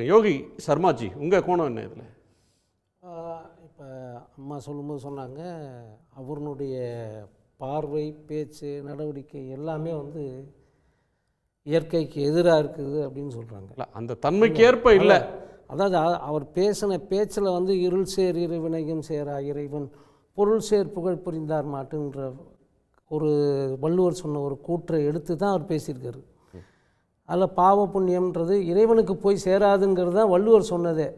யோகி சர்மாஜி உங்க கோணம் என்ன இதுல? இப்போ அம்மா சொல்லும்போது சொன்னாங்க அவருடைய பார்வை பேச்சு நடவடிக்கை எல்லாமே வந்து இயற்கைக்கு எதிராக இருக்குது அப்படின்னு சொல்கிறாங்க இல்ல அந்த தன்மைக்கு ஏற்ப இல்ல. அதாவது அவர் பேசின பேச்சில் வந்து இருள் சேர் இறைவினையும் சேரா இறைவன் பொருள் சேர் புகழ் புரிந்தார் மாட்டுன்ற ஒரு வள்ளுவர் சொன்ன ஒரு கூற்றை எடுத்து தான் அவர் பேசியிருக்காரு. அதில் பாவ புண்ணியம்ன்றது இறைவனுக்கு போய் சேராதுங்கிறது தான் வள்ளுவர் சொன்னதே.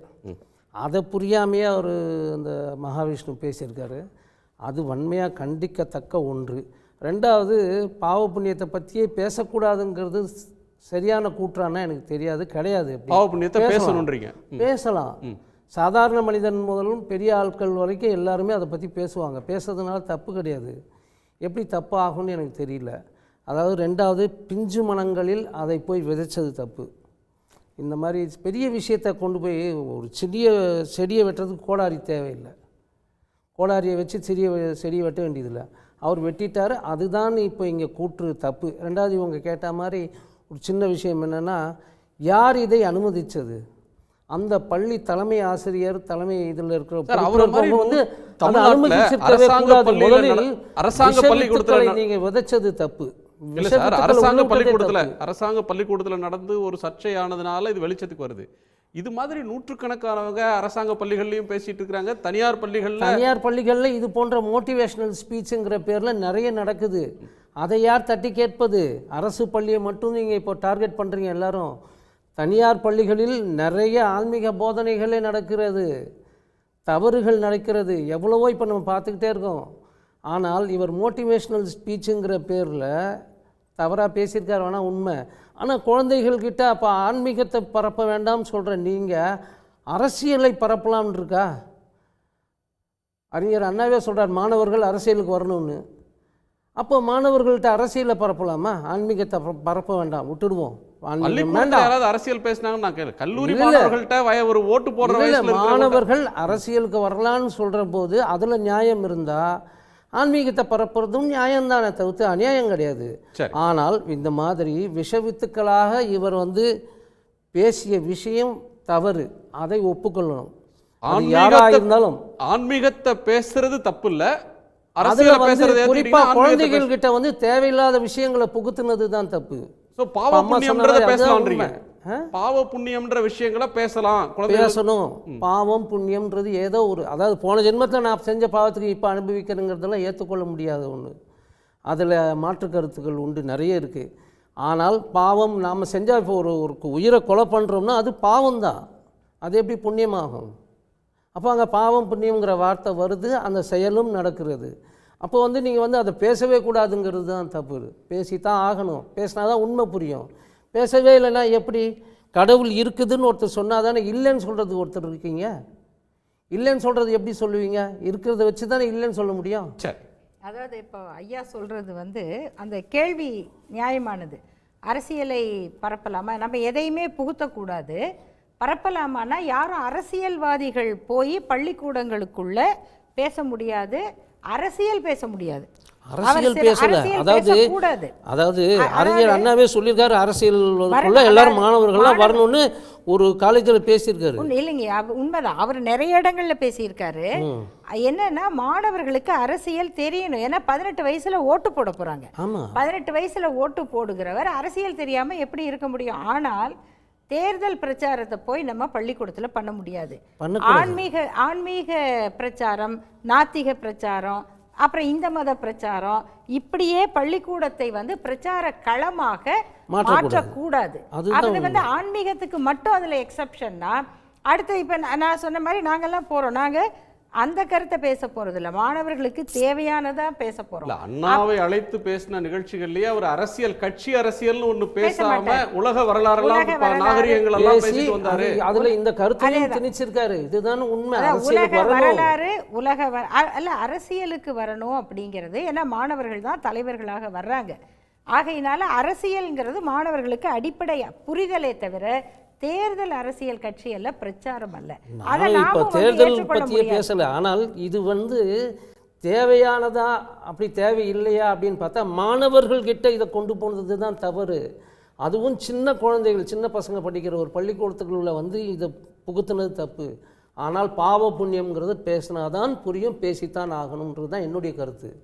அதை புரியாமையே அவர் அந்த மகாவிஷ்ணு பேசியிருக்காரு. அது வன்மையாக கண்டிக்கத்தக்க ஒன்று. ரெண்டாவது பாவ புண்ணியத்தை பற்றியே பேசக்கூடாதுங்கிறது சரியான கூற்றானா எனக்கு தெரியாது கிடையாது. பாவ புண்ணியத்தை. பேசணுன்றீங்க. பேசலாம். சாதாரண மனிதன் முதலும் பெரிய ஆட்கள் வரைக்கும் எல்லாருமே அதை பற்றி பேசுவாங்க. பேசுறதுனால தப்பு கிடையாது. எப்படி தப்பு ஆகும்னு எனக்கு தெரியல. அதாவது ரெண்டாவது பிஞ்சு மனங்களில் அதை போய் விதைச்சது தப்பு. இந்த மாதிரி பெரிய விஷயத்தை கொண்டு போய் ஒரு செடிய செடியை வெட்டுறதுக்கு கோடாரி தேவையில்லை. கோடாரியை வச்சு செடியை வெ- செடியை வெட்ட வேண்டியதில்லை. அவர் வெட்டிட்டார் அதுதான் இப்போ இங்கே கூற்று தப்பு. ரெண்டாவது இவங்க கேட்ட மாதிரி ஒரு சின்ன விஷயம் என்னென்னா யார் இதை அனுமதிச்சது அந்த பள்ளி தலைமை ஆசிரியர் தலைமை இதில் இருக்கிற வந்து அதை அனுமதிச்சிருக்கவே கூடாது. முதலில் அரசாங்க பள்ளிக்கூடத்துல வித்துக்களை நட- நீங்க விதைச்சது தப்பு. இல்ல சார் அரசாங்க பள்ளிக்கூடத்துல. அரசாங்க பள்ளிக்கூடத்துல நடந்து ஒரு சர்ச்சையானதுனால இது வெளிச்சத்துக்கு வருது. இது மாதிரி நூற்றுக்கணக்கானவங்க அரசாங்க பள்ளிகள்லயும் பேசிட்டு இருக்காங்க. தனியார் பள்ளிகள்ல தனியார் பள்ளிகளில் இது போன்ற மோட்டிவேஷனல் ஸ்பீச்சுங்கிற பேரில் நிறைய நடக்குது. அதை யார் தட்டி கேட்பது? அரசு பள்ளியை மட்டும் நீங்கள் இப்போ டார்கெட் பண்ணுறீங்க எல்லாரும். தனியார் பள்ளிகளில் நிறைய ஆன்மீக போதனைகளே நடக்கிறது. தவறுகள் நடக்கிறது. எவ்வளவோ இப்போ நம்ம பார்த்துக்கிட்டே இருக்கோம். ஆனால் இவர் மோட்டிவேஷனல் ஸ்பீச்சுங்கிற பேரில் தவறாக பேசியிருக்காரு வேணால் உண்மை. ஆனால் குழந்தைகள்கிட்ட அப்போ ஆன்மீகத்தை பரப்ப வேண்டாம்னு சொல்கிற நீங்கள் அரசியலை பரப்பலாம்னு இருக்கா? அறிஞர் அண்ணாவே சொல்றார் மாணவர்கள் அரசியலுக்கு வரணும்னு. அப்போ மாணவர்கள்ட்ட அரசியலை பரப்பலாமா? ஆன்மீகத்தை பர- பரப்ப வேண்டாம் விட்டுடுவோம். அரசியல் இருக்கிறவங்க மாணவர்கள் அரசியலுக்கு வரலான்னு சொல்ற போது அதுல நியாயம் இருந்தா ஆன்மீகத்தை பரப்புறதும் நியாயம்தானே தவிர்த்து அநியாயம் கிடையாது. ஆனால் இந்த மாதிரி விஷவித்துக்களாக இவர் வந்து பேசிய விஷயம் தவறு. அதை ஒப்புக்கொள்ளணும். யாரா ஆன்மீகத்தை- இருந்தாலும் ஆன்மீகத்தை பேசுறது தப்பு இல்ல பேசுறது குறிப்பா குழந்தைகள் கிட்ட வந்து தேவையில்லாத விஷயங்களை புகுத்துனது தான் தப்பு. சோ பாவ அம்மா பாவ புண்ணியம்ன்ற விஷயங்களை பேசலாம். பேசணும். பாவம் புண்ணியம்ன்றது ஏதோ ஒரு அதாவது போன ஜென்மத்தில் நான் செஞ்ச பாவத்துக்கு இப்போ அனுபவிக்கிறேங்கிறதெல்லாம் ஏற்றுக்கொள்ள முடியாத ஒன்று அதில் மாற்று கருத்துக்கள் உண்டு நிறைய இருக்குது ஆனால் பாவம் நாம் செஞ்சால் இப்போ ஒரு ஒரு உயிரை கொலை பண்ணுறோம்னா அது பாவம் தான் அது எப்படி புண்ணியமாகும்? அப்போ அங்கே பாவம் புண்ணியங்கிற வார்த்தை வருது அந்த செயலும் நடக்கிறது. அப்போ வந்து நீங்கள் வந்து அதை பேசவே கூடாதுங்கிறது தான் தப்பு. பேசி தான் ஆகணும். பேசினா தான் உண்மை புரியும். பேசவே இல்லைன்னா எப்படி? கடவுள் இருக்குதுன்னு ஒருத்தர் சொன்னால் தானே இல்லைன்னு சொல்கிறது ஒருத்தர் இருக்கீங்க? இல்லைன்னு சொல்கிறது எப்படி சொல்லுவீங்க? இருக்கிறத வச்சு தானே இல்லைன்னு சொல்ல முடியும்? சரி. அதாவது இப்போ ஐயா சொல்றது வந்து அந்த கேள்வி நியாயமானது. அரசியலை பரப்பலாமா? நம்ம எதையுமே புகுத்தக்கூடாது. பரப்பலாமான்னா யாரும் அரசியல்வாதிகள் போய் பள்ளிக்கூடங்களுக்குள்ள பேச முடியாது. அரசியல் பேச முடியாது. அரசியல் சில- பேசல அரசியல் அதாவது. அதாவது அறிஞர் அண்ணாவே சொல்லியிருக்காரு அரசியலுக்குள்ள எல்லாரும் மாணவர்கள்லாம் வரணும்னு ஒரு காலேஜில் பேசியிருக்காரு. இல்லைங்க உண்மைதான். அவர் நிறைய இடங்கள்ல பேசியிருக்காரு. என்னன்னா மாணவர்களுக்கு அரசியல் தெரியணும். ஏன்னா பதினெட்டு வயசுல ஓட்டு போட போறாங்க. பதினெட்டு வயசுல ஓட்டு போடுகிறவர் அரசியல் தெரியாம எப்படி இருக்க முடியும்? ஆனால் தேர்தல் பிரச்சாரத்தை போய் நம்ம பள்ளிக்கூடத்துல பண்ண முடியாது. ஆன்மீக ஆன்மீக பிரச்சாரம் நாத்திக பிரச்சாரம் அப்புறம் இந்த மத பிரச்சாரம் இப்படியே பள்ளிக்கூடத்தை வந்து பிரச்சார களமாக மாற்றக்கூடாது. அது வந்து ஆன்மீகத்துக்கு மட்டும் அதுல எக்ஸப்ஷன்னா அடுத்து இப்ப நான் சொன்ன மாதிரி நாங்கெல்லாம் போறோம். நாங்க அந்த கருத்தை பேச போறது இல்ல மாணவர்களுக்கு தேவையானதா பேச போறோம். அண்ணாவை அழைத்து பேசின நிகழ்ச்சிகள்லயே அவர் அரசியல் கட்சி அரசியல்னு ஒண்ணு பேசாம. உலக வரலாறு நாகரிகங்கள் எல்லாம் பேசி பேசிட்டு வந்தாரு. அது- அதுல இந்த கருத்தையும். திணிச்சிருக்காரு. இதுதான் உண்மை. உலக வரலாறு உலக வ- அ- அல்ல அரசியலுக்கு வரணும் அப்படிங்கிறது ஏன்னா மாணவர்கள் தான் தலைவர்களாக வர்றாங்க. ஆகையினால அரசியல்ங்கிறது மாணவர்களுக்கு அடிப்படை புரிதலே தவிர தேர்தல் அரசியல் கட்சி அல்ல. பிரச்சாரம் அல்ல இப்போ தேர்தல் பற்றியே. பேசல. ஆனால் இது வந்து தேவையானதா அப்படி தேவை இல்லையா அப்படின்னு பார்த்தா மாணவர்கள் கிட்ட இதை கொண்டு போனது தான் தவறு. அதுவும் சின்ன குழந்தைகள் சின்ன பசங்க படிக்கிற ஒரு பள்ளிக்கூடத்துக்குள்ள வந்து இதை புகுத்துனது தப்பு. ஆனால் பாவ புண்ணியம்ங்கிறது பேசினாதான் புரியும் பேசித்தான் ஆகணுன்றது தான் என்னுடைய கருத்து.